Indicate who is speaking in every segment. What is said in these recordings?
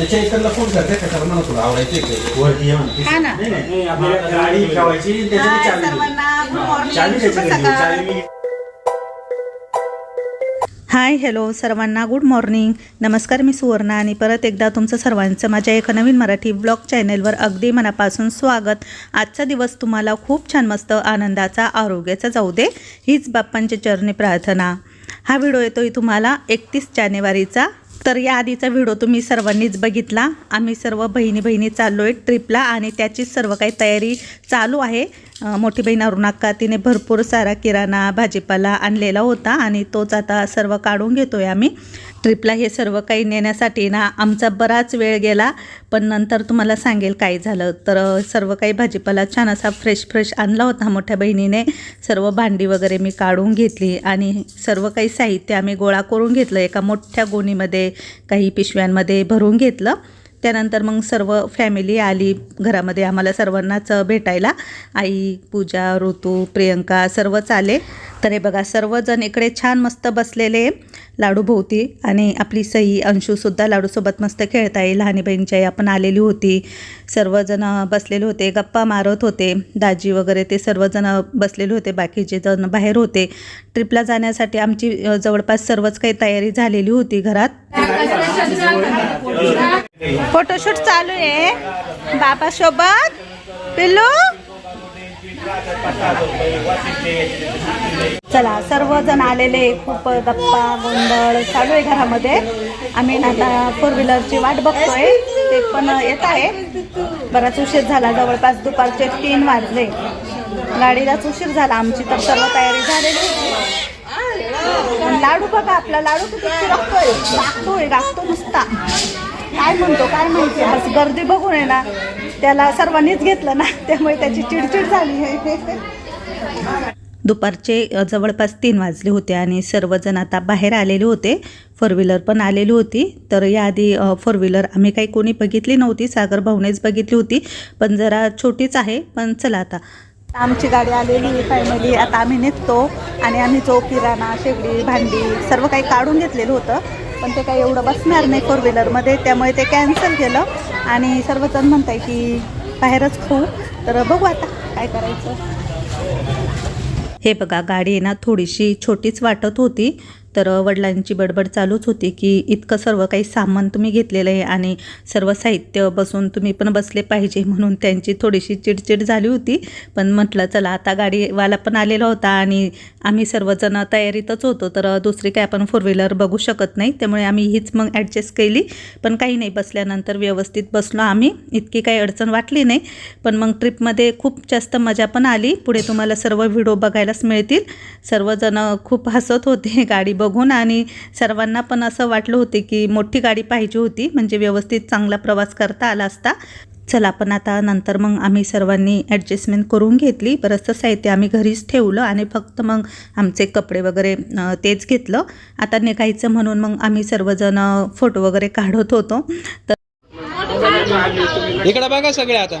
Speaker 1: त्याच्या इकडला फोन करते का कारण मला थोडं आवडायचं.
Speaker 2: वरती ये म्हणते.
Speaker 3: हा ना.
Speaker 2: नाही, नाही, आपल्याला गाडी ठेवायची त्याच्यात
Speaker 3: हाय
Speaker 2: चालू
Speaker 3: सर्वांना गुड मॉर्निंग
Speaker 2: चालू
Speaker 3: शुभ
Speaker 2: त्याच्याकडे
Speaker 3: सकाळ.
Speaker 2: चालू मी
Speaker 4: हाय हॅलो सर्वांना गुड मॉर्निंग नमस्कार मी सुवर्णा आणि परत एकदा तुमचं सर्वांचं माझ्या एका नवीन मराठी ब्लॉग चॅनेलवर अगदी मनापासून स्वागत. आजचा दिवस तुम्हाला खूप छान मस्त आनंदाचा आरोग्याचा जाऊ दे. हीच बाप्पांच्या चरणी प्रार्थना. हा व्हिडिओ येतोय तुम्हाला एकतीस जानेवारीचा. तर या आधीचा व्हिडिओ तुम्ही सर्वांनीच बघितला. आम्ही सर्व बहिणी बहिणी चाललो आहे ट्रिपला आणि त्याची सर्व काही तयारी चालू आहे. मोठी बहीण अरुणाक्का तिने भरपूर सारा किराणा भाजीपाला आणलेला होता आणि तोच आता सर्व काढून घेतो आहे आम्ही. ट्रिपला हे सर्व काही नेण्यासाठी ना आमचा बराच वेळ गेला पण नंतर तुम्हाला सांगेल काय झालं. तर सर्व काही भाजीपाला छान असा फ्रेश फ्रेश आणला होता मोठ्या बहिणीने. सर्व भांडी वगैरे मी काढून घेतली आणि सर्व काही साहित्य आम्ही गोळा करून घेतलं. एका मोठ्या गोणीमध्ये काही पिशव्यांमध्ये भरून घेतलं. त्यानंतर मग सर्व फॅमिली आली घरामध्ये आम्हाला सर्वांनाच भेटायला. आई पूजा ऋतू प्रियंका सर्वच आले. तर हे बघा सर्वजण इकडे छान मस्त बसलेले. लाडू भोवती आणि आपली सई अंशूसुद्धा लाडूसोबत मस्त खेळता येईल लहानी बहिणीची आई आपण आलेली होती. सर्वजण बसलेले होते गप्पा मारत होते. दाजी वगैरे ते सर्वजण बसलेले होते बाकीचे जण बाहेर होते. ट्रिपला जाण्यासाठी आमची जवळपास सर्वच काही तयारी झालेली होती घरात. फोटोशूट चालू आहे. बाबा सोबत पिल्लू. चला सर्वजण आलेले खूप गप्पा गोंधळ चालू आहे घरामध्ये. आम्ही ना आता फोर व्हीलरची वाट बघतोय. ते पण येत आहे. बराच उशीर झाला जवळपास दुपारचे तीन वाजले. गाडीलाच उशीर झाला आमची तर सर्व तयारी झालेली. लाडू बघा आपला लाडू किती लागतोय. लागतोय लागतो नुसता. काय म्हणतो काय माहिती. बस गर्दी बघून आहे ना त्याला सर्वांनीच घेतलं ना त्यामुळे त्याची चिडचिड झाली आहे. दुपारचे जवळपास तीन वाजले होते आणि सर्वजण आता बाहेर आलेले होते. फोर व्हीलर पण आलेली होती. तर याआधी फोर व्हीलर आम्ही काही कोणी बघितली नव्हती. सागर भाऊनेच बघितली होती. पण जरा छोटीच आहे. पण चला आता. आमची गाडी आलेली फॅमिली आता आम्ही निघतो आणि आम्ही जो किराणा शेगडी भांडी सर्व काही काढून घेतलेलं होतं. पण ते काही एवढं बसणार नाही फोर व्हीलरमध्ये त्यामुळे ते कॅन्सल केलं. आणि सर्वजण म्हणताय की बाहेरच खाऊ. तर बघू आता काय करायचं. हे बघा गाडी आहे ना थोडीशी छोटीच वाटत होती. तर वडिलांची बडबड चालूच होती की इतकं सर्व काही सामान तुम्ही घेतलेलं आहे आणि सर्व साहित्य बसून तुम्ही पण बसले पाहिजे म्हणून त्यांची थोडीशी चिडचिड झाली होती. पण म्हटलं चला आता गाडीवाला पण आलेला होता आणि आम्ही सर्वजण तयारीतच होतो तर दुसरी काय आपण फोर व्हीलर बघू शकत नाही. त्यामुळे आम्ही हीच मग ॲडजस्ट केली. पण काही नाही बसल्यानंतर व्यवस्थित बसलो आम्ही. इतकी काही अडचण वाटली नाही. पण मग ट्रिपमध्ये खूप जास्त मजा पण आली. पुढे तुम्हाला सर्व व्हिडिओ बघायलाच मिळतील. सर्वजण खूप हसत होते. गाडी बघून आणि सर्वांना पण असं वाटलं होते की मोठी गाडी पाहिजे होती म्हणजे व्यवस्थित चांगला प्रवास करता आला असता. चला पण आता नंतर मग आम्ही सर्वांनी ॲडजस्टमेंट करून घेतली. बरंचसं साहित्य आम्ही घरीच ठेवलं आणि फक्त मग आमचे कपडे वगैरे तेच घेतलं. आता निघायचं म्हणून मग आम्ही सर्वजण फोटो वगैरे काढत होतो. तर
Speaker 1: इकडे बघा सगळे आता.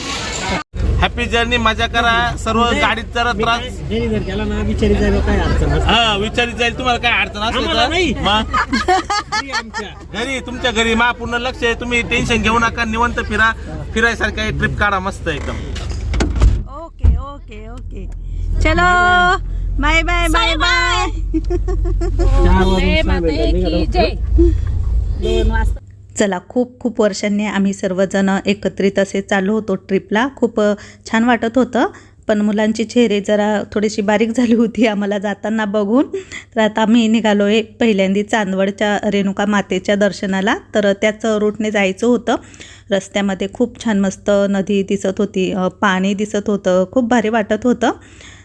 Speaker 5: हॅपी जर्नी मजा करा. सर्व गाडीत जरा त्रास.
Speaker 2: जर गेला ना बिचारी जायला काय अडचण असते.
Speaker 5: हा विचारित जाईल तुम्हाला काय अडचण
Speaker 2: आम्हाला नाही.
Speaker 5: असेल मग
Speaker 2: आमच्या.
Speaker 5: घरी तुमच्या घरी मा पूर्ण लक्ष आहे. तुम्ही टेन्शन घेऊ नका निवंत फिरा. फिरायसारखं ट्रिप काढा मस्त एकदम.
Speaker 4: Okay okay okay. चलो. बाय बाय बाय बाय
Speaker 2: चार वाजून सहा मिनिटं निघालो.
Speaker 4: चला खूप खूप वर्षांनी आम्ही सर्वजण एकत्रित असे चालू होतो ट्रिपला. खूप छान वाटत होतं. पण मुलांची चेहरे जरा थोडीशी बारीक झाली होती आम्हाला जाताना बघून. तर आता आम्ही निघालो आहे पहिल्यांदी चांदवडच्या रेणुका मातेच्या दर्शनाला. तर त्याच रूटने जायचं होतं. रस्त्यामध्ये खूप छान मस्त नदी दिसत होती पाणी दिसत होतं खूप भारी वाटत होतं.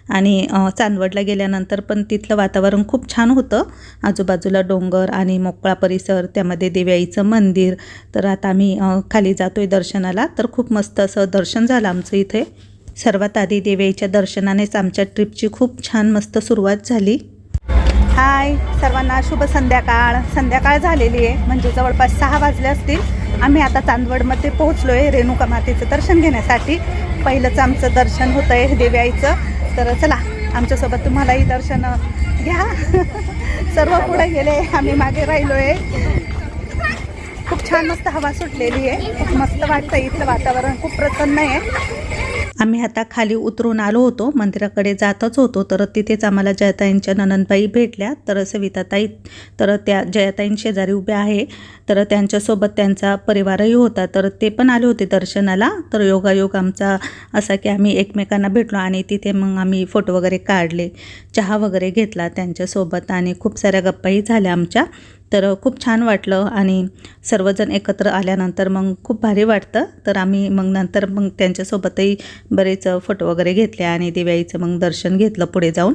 Speaker 4: आणि चांदवडला गेल्यानंतर पण तिथलं वातावरण खूप छान होतं. आजूबाजूला डोंगर आणि मोकळा परिसर त्यामध्ये देव्याईचं मंदिर. तर आता आम्ही खाली जातो आहे दर्शनाला. तर खूप मस्त असं दर्शन झालं आमचं इथे. सर्वात आधी देवीच्या दर्शनानेच आमच्या ट्रिपची खूप छान मस्त सुरुवात झाली. हाय सर्वांना शुभ संध्याकाळ. संध्याकाळ झालेली आहे म्हणजे जवळपास सहा वाजले असतील. आम्ही आता चांदवडमध्ये पोहोचलो आहे रेणुका मातेचं दर्शन घेण्यासाठी. पहिलंच आमचं दर्शन होतं आहे देवी आईचं तर चला आमच्यासोबत तुम्हालाही दर्शन घ्या. सर्व पुढे गेले आम्ही मागे राहिलो आहे खूप छान मस्त हवा सुटलेली आहे. खूप मस्त वाटतं इथलं वातावरण खूप प्रसन्न आहे. आम्ही आता खाली उतरून आलो होतो. मंदिराकडे जातच होतो. तर तिथेच आम्हाला जयताईंच्या ननंदबाई भेटल्या. तर सविताताई तर त्या जयताईं शेजारी उभ्या आहे. तर त्यांच्यासोबत त्यांचा परिवारही होता. तर ते पण आले होते दर्शनाला. तर योगायोग आमचा असा की आम्ही एकमेकांना भेटलो आणि तिथे मग आम्ही फोटो वगैरे काढले. चहा वगैरे घेतला त्यांच्यासोबत आणि खूप साऱ्या गप्पाही झाल्या आमच्या. तर खूप छान वाटलं आणि सर्वजण एकत्र आल्यानंतर मग खूप भारी वाटतं. तर आम्ही मग नंतर मग त्यांच्यासोबतही बरेच फोटो वगैरे घेतले आणि दिवाळीचं मग दर्शन घेतलं पुढे जाऊन.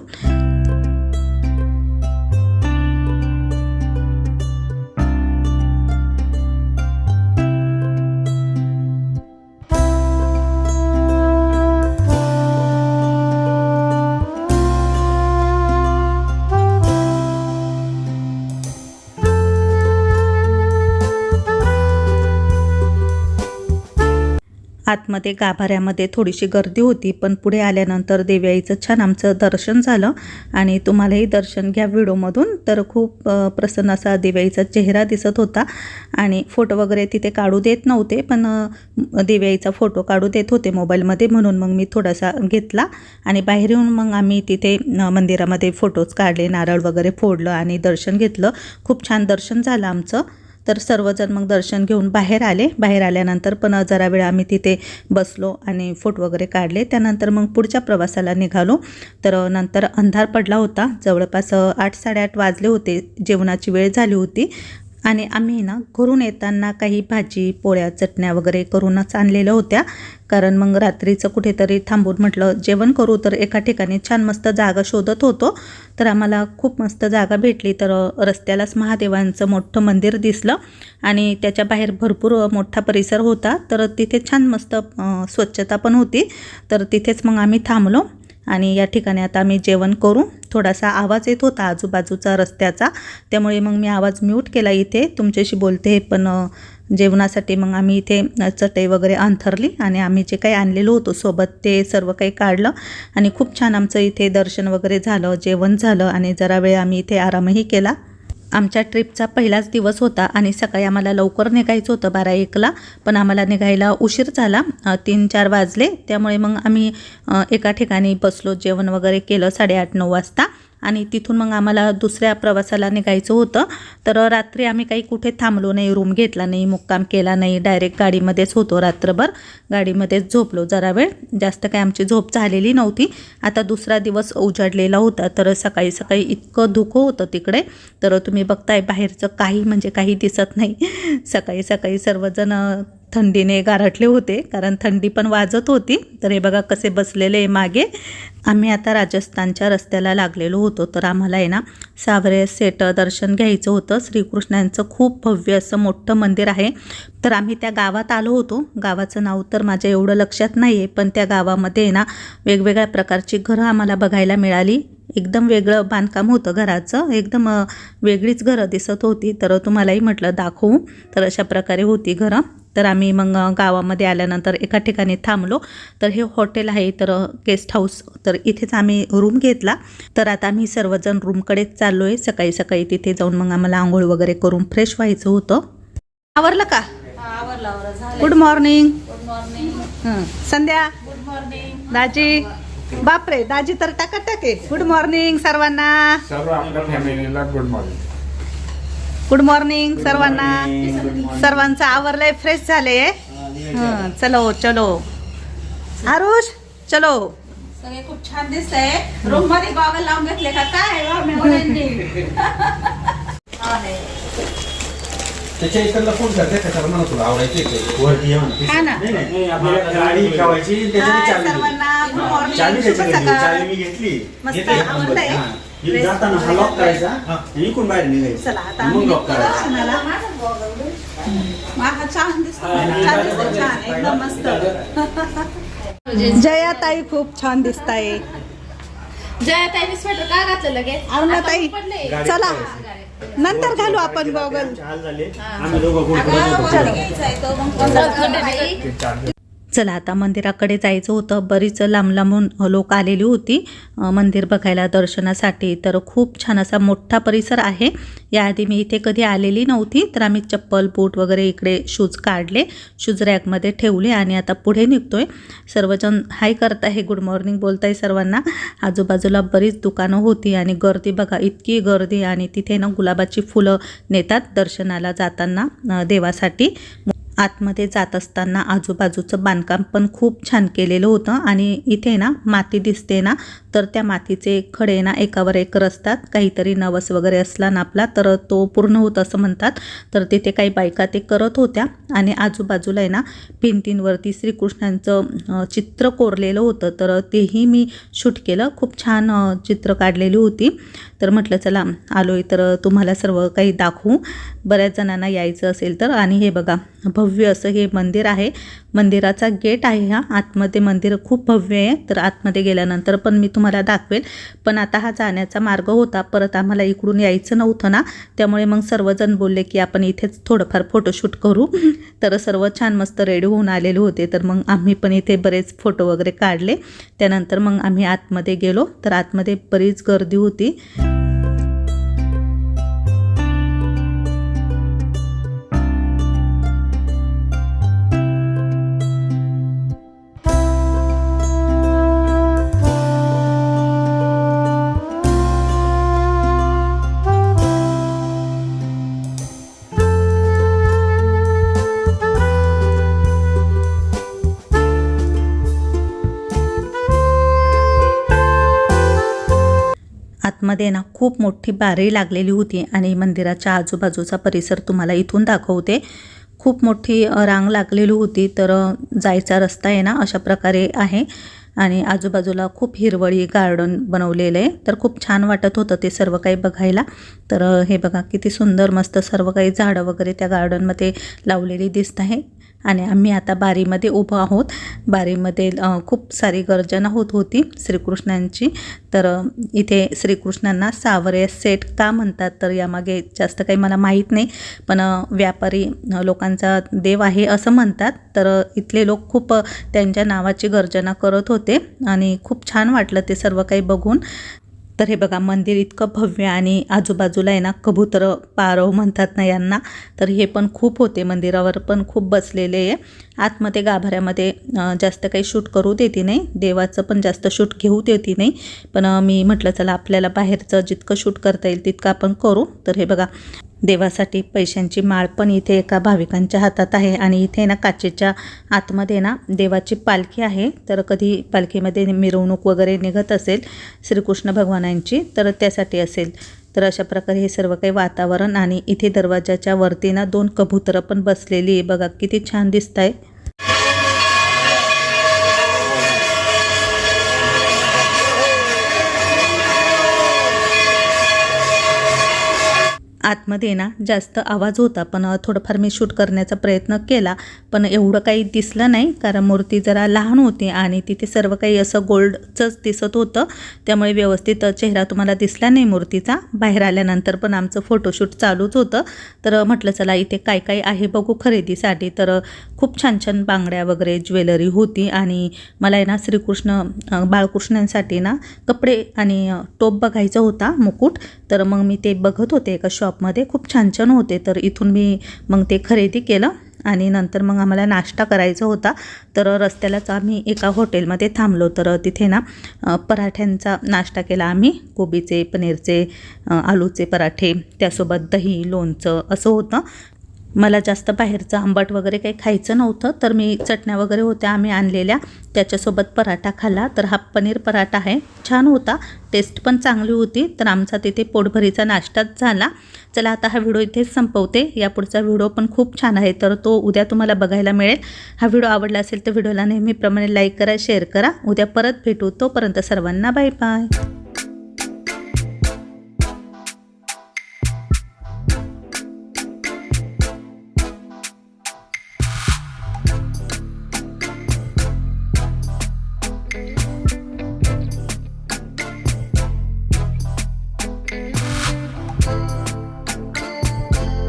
Speaker 4: आतमध्ये गाभाऱ्यामध्ये थोडीशी गर्दी होती पण पुढे आल्यानंतर देवीआईचं छान आमचं दर्शन झालं आणि तुम्हालाही दर्शन घ्या व्हिडिओमधून. तर खूप प्रसन्न असा देवीआईचा चेहरा दिसत होता आणि फोटो वगैरे तिथे काढू देत नव्हते पण अ, देवीआईचा फोटो काढू देत होते मोबाईलमध्ये म्हणून मग मी थोडासा घेतला आणि बाहेर येऊन मग आम्ही तिथे मंदिरामध्ये फोटोज काढले नारळ वगैरे फोडलं आणि दर्शन घेतलं. खूप छान दर्शन झालं आमचं. तर सर्वजण मग दर्शन घेऊन बाहेर आले. बाहेर आल्यानंतर पण जरा वेळ आम्ही तिथे बसलो आणि फोटो वगैरे काढले. त्यानंतर मग पुढच्या प्रवासाला निघालो. तर नंतर अंधार पडला होता. जवळपास आठ साडेआठ वाजले होते. जेवणाची वेळ झाली होती. आणि आम्ही ना घरून येताना काही भाजी पोळ्या चटण्या वगैरे करूनच आणलेल्या होत्या. कारण मग रात्रीचं कुठेतरी थांबून म्हटलं जेवण करू तर एका ठिकाणी छान मस्त जागा शोधत होतो. तर आम्हाला खूप मस्त जागा भेटली. तर रस्त्यालाच महादेवांचं मोठं मंदिर दिसलं आणि त्याच्या बाहेर भरपूर मोठा परिसर होता. तर तिथे छान मस्त स्वच्छता पण होती. तर तिथेच मग आम्ही थांबलो. आणि या ठिकाणी आता आम्ही जेवण करू. थोडासा आवाज येत होता आजूबाजूचा रस्त्याचा. त्यामुळे मग मी आवाज म्यूट केला इथे. तुमच्याशी बोलते पण जेवणासाठी मग आम्ही इथे चटई वगैरे अंथरली आणि आम्ही जे काही आणलेलो होतो सोबत ते सर्व काही काढलं. आणि खूप छान आमचं इथे दर्शन वगैरे झालं जेवण झालं आणि जरा वेळ आम्ही इथे आरामही केला. आमच्या ट्रिपचा पहिलाच दिवस होता आणि सकाळी आम्हाला लवकर निघायचं होतं बारा एकला पण आम्हाला निघायला उशीर झाला तीन चार वाजले. त्यामुळे मग आम्ही एका ठिकाणी बसलो जेवण वगैरे केलं साडेआठ नऊ वाजता. आणि तिथून मग आम्हाला दुसऱ्या प्रवासाला निघायचं होतं. तर रात्री आम्ही काही कुठे थांबलो नाही रूम घेतला नाही मुक्काम केला नाही डायरेक्ट गाडीमध्येच होतो रात्रभर. गाडीमध्येच झोपलो जरा वेळ. जास्त काही आमची झोप झालेली नव्हती. आता दुसरा दिवस उजाडलेला होता. तर सकाळी सकाळी इतकं धुकं होतं तिकडे. तर तुम्ही बघताय बाहेरचं काही म्हणजे काही दिसत नाही. सकाळी सकाळी सर्वजण थंडीने गारठले होते. कारण थंडी पण वाजत होती. तर हे बघा कसे बसलेले मागे. आम्ही आता राजस्थानच्या रस्त्याला लागलेलो होतो तर आम्हाला आहे ना सावरे सेट दर्शन घ्यायचं होतं. श्रीकृष्णांचं खूप भव्य असं मोठं मंदिर आहे. तर आम्ही त्या गावात आलो होतो. गावाचं नाव तर माझ्या एवढं लक्षात नाही आहे पण त्या गावामध्ये आहे ना वेगवेगळ्या प्रकारची घरं आम्हाला बघायला मिळाली. एकदम वेगळं बांधकाम होतं घराचं. एकदम वेगळीच घरं दिसत होती. तर तुम्हालाही म्हटलं दाखवू. तर अशा प्रकारे होती घरं. तर आम्ही मग गावामध्ये आल्यानंतर एका ठिकाणी थांबलो. तर हे हॉटेल आहे तर गेस्ट हाऊस. तर इथेच आम्ही रूम घेतला. तर आता आम्ही सर्वजण रूमकडेच चाललो आहे सकाळी सकाळी तिथे जाऊन मग आम्हाला आंघोळ वगैरे करून फ्रेश व्हायचं होतं. आवरलं का? Good morning
Speaker 2: good morning
Speaker 4: Sandhya.
Speaker 2: Good morning
Speaker 4: दाजी. बापरे दाजी तर टाकाटाक आहे. गुड मॉर्निंग सर्वांना.
Speaker 3: सर्व आपल्या फॅमिलीला गुड मॉर्निंग
Speaker 4: गुड मॉर्निंग सर्वांना. सर्वांचं आवरलंय फ्रेश झाले हं, चलो चलो. आरुष चलो.
Speaker 2: सगळे खूप छान दिसतंय. रूममध्ये गॉगल लावून घेतले का? काय वा, मेवण्यांनी? आहे.
Speaker 1: त्याच्या इकडला फोन करते का सर म्हणा तुला आवडायचे
Speaker 2: हा ना.
Speaker 6: नाही आपल्याला गाडी ठेवायची
Speaker 4: सर्वांना गुड मॉर्निंग
Speaker 6: चावी
Speaker 4: शुभ
Speaker 6: त्याच्याकडे
Speaker 4: सकाळ.
Speaker 6: चावी मी घेतली.
Speaker 4: मस्त
Speaker 6: घेतली.
Speaker 4: आवडतंय
Speaker 6: हा. इथून जाताना हा लॉक करायचा आणि इकडून बाहेर निघायचं
Speaker 4: चला आता
Speaker 6: मग
Speaker 4: आम्ही
Speaker 6: लॉक करायचा
Speaker 4: दर्शनाला
Speaker 2: वा, हा छान दिसतो छान दिसतो छान एकदम मस्त
Speaker 4: जया ताई खूप छान दिसताय
Speaker 2: जया ताईने स्वेटर का घातलं लगेच
Speaker 4: अरुणा
Speaker 2: आता
Speaker 4: ताई
Speaker 2: पडले.
Speaker 4: चला नंतर घालू आपण गॉगल
Speaker 6: हाल झाले आम्ही दोघं?
Speaker 4: चला आता मंदिराकडे जायचं होतं. बरीच लांब लांबून लोक आलेली होती मंदिर बघायला दर्शनासाठी. तर खूप छान असा मोठा परिसर आहे. याआधी मी इथे कधी आलेली नव्हती तर आम्ही चप्पल बूट वगैरे इकडे शूज काढले शूज रॅकमध्ये ठेवले आणि आता पुढे निघतोय. सर्वजण हाय करत आहे गुड मॉर्निंग बोलताय सर्वांना. आजूबाजूला बरीच दुकानं होती आणि गर्दी बघा इतकी गर्दी आणि तिथे ना गुलाबाची फुलं नेतात दर्शनाला जाताना देवासाठी. आतमध्ये जात असताना आजूबाजूचं बांधकाम पण खूप छान केलेलं होतं आणि इथे ना माती दिसते ना तर त्या मातीचे खडे ना एकावर एक रचतात. काहीतरी नवस वगैरे असला ना आपला तर तो पूर्ण होत असं म्हणतात. तर तिथे काही बायका ते करत होत्या आणि आजूबाजूला आहे ना भिंतींवरती श्रीकृष्णांचं चित्र कोरलेलं होतं. तर तेही मी शूट केलं. खूप छान चित्र काढलेली होती. तर म्हटलं चला आलो आहे तर तुम्हाला सर्व काही दाखवू. बऱ्याच जणांना यायचं असेल तर. आणि हे बघा भव्य असं हे मंदिर आहे. मंदिराचा गेट आहे हा. आतमध्ये मंदिर खूप भव्य आहे. तर आतमध्ये गेल्यानंतर पण मी तुम्हाला दाखवेल. पण आता हा जाण्याचा मार्ग होता. परत आम्हाला इकडून यायचं नव्हतं ना. त्यामुळे मग सर्वजण बोलले की आपण इथेच थोडंफार फोटोशूट करू. तर सर्व छान मस्त रेडी होऊन आलेले होते. तर मग आम्ही पण इथे बरेच फोटो वगैरे काढले. त्यानंतर मग आम्ही आतमध्ये गेलो. तर आतमध्ये बरीच गर्दी होती. मध्ये ना खूप मोठी बारी लागलेली होती आणि मंदिराच्या आजूबाजूचा परिसर तुम्हाला इथून दाखवते. खूप मोठी रांग लागलेली होती तर जायचा रस्ता आहे ना अशा प्रकारे आहे. आणि आजूबाजूला खूप हिरवळी गार्डन बनवलेलं आहे. तर खूप छान वाटत होतं ते सर्व काही बघायला. तर हे बघा किती सुंदर मस्त सर्व काही झाडं वगैरे त्या गार्डनमध्ये लावलेली दिसत आहे. आणि आम्ही आता बारीमध्ये उभं आहोत. बारीमध्ये खूप सारी गर्जना होत होती श्रीकृष्णांची. तर इथे श्रीकृष्णांना सावरे सेट का म्हणतात तर यामागे जास्त काही मला माहीत नाही. पण व्यापारी लोकांचा देव आहे असं म्हणतात. तर इथले लोक खूप त्यांच्या नावाची गर्जना करत होते आणि खूप छान वाटलं ते सर्व काही बघून. तर हे बघा मंदिर इतकं भव्य आणि आजूबाजूला आहे ना कबूतर पारव म्हणतात ना यांना. तर हे पण खूप होते मंदिरावर पण खूप बसलेले आहे. आतमध्ये गाभाऱ्यामध्ये जास्त काही शूट करू देते नाही. देवाचं पण जास्त शूट घेऊ देते नाही. पण मी म्हटलं चला आपल्याला बाहेरचं जितकं शूट करता येईल तितकं आपण करू. तर हे बघा देवासाठी पैशांची माळ पण इथे एका भाविकांच्या हातात आहे आणि इथे ना काचेच्या आतमध्ये ना देवाची पालखी आहे. तर कधी पालखीमध्ये मिरवणूक वगैरे निघत असेल श्रीकृष्ण भगवानांची तर त्यासाठी असेल. तर अशा प्रकारे हे सर्व काही वातावरण आणि इथे दरवाजाच्या वरती ना दोन कबुतरं पण बसलेली आहे. बघा किती छान दिसत आहे आतमध्ये ना जास्त आवाज होता पण थोडंफार मी शूट करण्याचा प्रयत्न केला पण एवढं काही दिसलं नाही कारण मूर्ती जरा लहान होती आणि तिथे सर्व काही असं गोल्डचंच दिसत होतं. त्यामुळे व्यवस्थित चेहरा तुम्हाला दिसला नाही मूर्तीचा. बाहेर आल्यानंतर पण आमचं फोटोशूट चालूच होतं. तर म्हटलं चला इथे काय काय आहे बघू खरेदीसाठी. तर खूप छान छान बांगड्या वगैरे ज्वेलरी होती आणि मला आहे ना श्रीकृष्ण बाळकृष्णांसाठी ना कपडे आणि टोप बघायचा होता मुकुट. तर मग मी ते बघत होते एका शॉपमध्ये खूप छान छान होते. तर इथून मी मग ते खरेदी केलं आणि नंतर मग आम्हाला नाश्ता करायचा होता. तर रस्त्यालाच आम्ही एका हॉटेलमध्ये थांबलो. तर तिथे ना पराठ्यांचा नाश्ता केला आम्ही. कोबीचे पनीरचे आलूचे पराठे त्यासोबत दही लोणचं असं होतं. मला जास्त बाहेरचं आंबट वगैरे काही खायचं नव्हतं तर मी चटण्या वगैरे होत्या आम्ही आणलेल्या. त्याच्यासोबत पराठा खाल्ला तर हा पनीर पराठा आहे. छान होता टेस्ट पण चांगली होती तर आमचा तिथे पोटभरीचा नाश्ताच झाला. चला आता हा व्हिडिओ इथेच संपवते. या पुढचा व्हिडिओ पण खूप छान आहे तर तो उद्या तुम्हाला बघायला मिळेल. हा व्हिडिओ आवडला असेल तर व्हिडिओला नेहमीप्रमाणे लाईक करा शेअर करा. उद्या परत भेटू तोपर्यंत सर्वांना बाय बाय